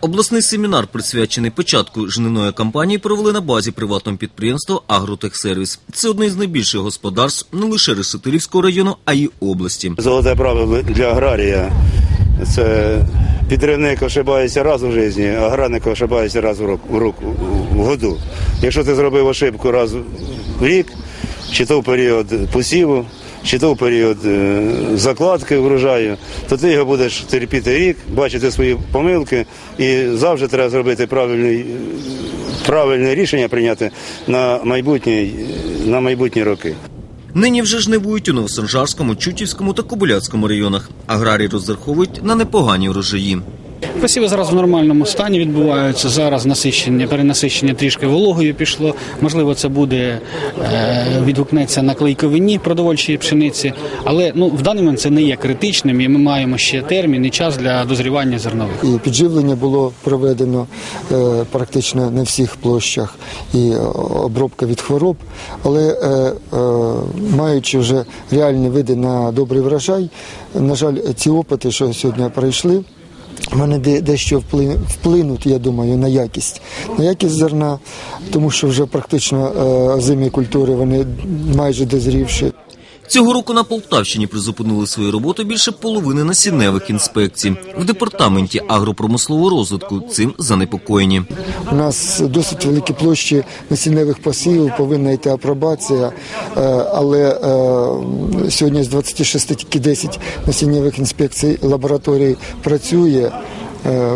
Обласний семінар, присвячений початку жниної кампанії, провели на базі приватного підприємства «Агротехсервіс». Це одне з найбільших господарств не лише Решетилівського району, а й області. Золоте правило для аграрія це підривник ошибається раз у житті, аграрник ошибається раз у року в году. Якщо ти зробив ошибку раз в рік, чи то в період посіву, чи то в період е, закладки врожаю, то ти його будеш терпіти рік, бачити свої помилки, і завжди треба зробити е, правильне рішення прийняти на майбутні, на майбутні роки. Нині вже жнивують у Новосанжарському, Чутівському та Кобиляцькому районах. Аграрії розраховують на непогані врожаї. Посіви зараз в нормальному стані відбуваються. Зараз насичення, перенасичення трішки вологою пішло. Можливо, це буде е, відгукнеться на клейковині продовольчої пшениці, але ну в даний момент це не є критичним, і ми маємо ще термін і час для дозрівання зернових. І підживлення було проведено е, практично на всіх площах, і е, обробка від хвороб. Але маючи вже реальні види на добрий врожай, на жаль, ці опити, що сьогодні пройшли. Вони де- дещо впли- вплинуть, я думаю, на якість, на якість зерна, тому що вже практично зимні культури вони майже дозрівші. Цього року на Полтавщині призупинили свою роботу більше половини насінневих інспекцій. В департаменті агропромислового розвитку цим занепокоєні. У нас досить великі площі насінневих посівів, повинна йти апробація, е, але е, сьогодні з 26 тільки 10 насіннєвих інспекцій лабораторій працює. Е,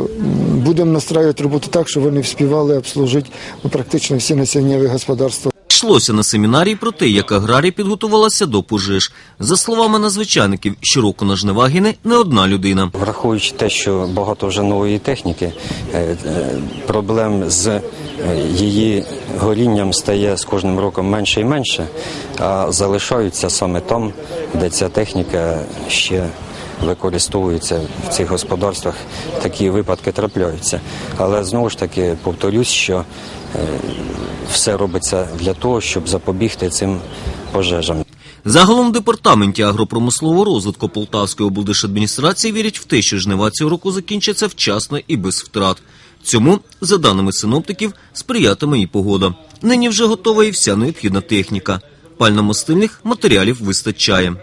Будемо настраювати роботу так, щоб вони вспівали обслужити ну, практично всі насіннєві господарства. Йшлося на семінарі про те, як аграрія підготувалася до пожеж. За словами надзвичайників, щороку на жнива гине не одна людина. Враховуючи те, що багато вже нової техніки, е, е, проблем з е, її горінням стає з кожним роком менше і менше, а залишаються саме там, де ця техніка ще використовується в цих господарствах. Такі випадки трапляються. Але знову ж таки повторюсь, що е, все робиться для того, щоб запобігти цим пожежам. Загалом в департаменті агропромислового розвитку Полтавської облдержадміністрації вірять в те, що жнива цього року закінчаться вчасно і без втрат. Цьому, за даними синоптиків, сприятиме і погода. Нині вже готова і вся необхідна техніка. Пальномастильних матеріалів вистачає.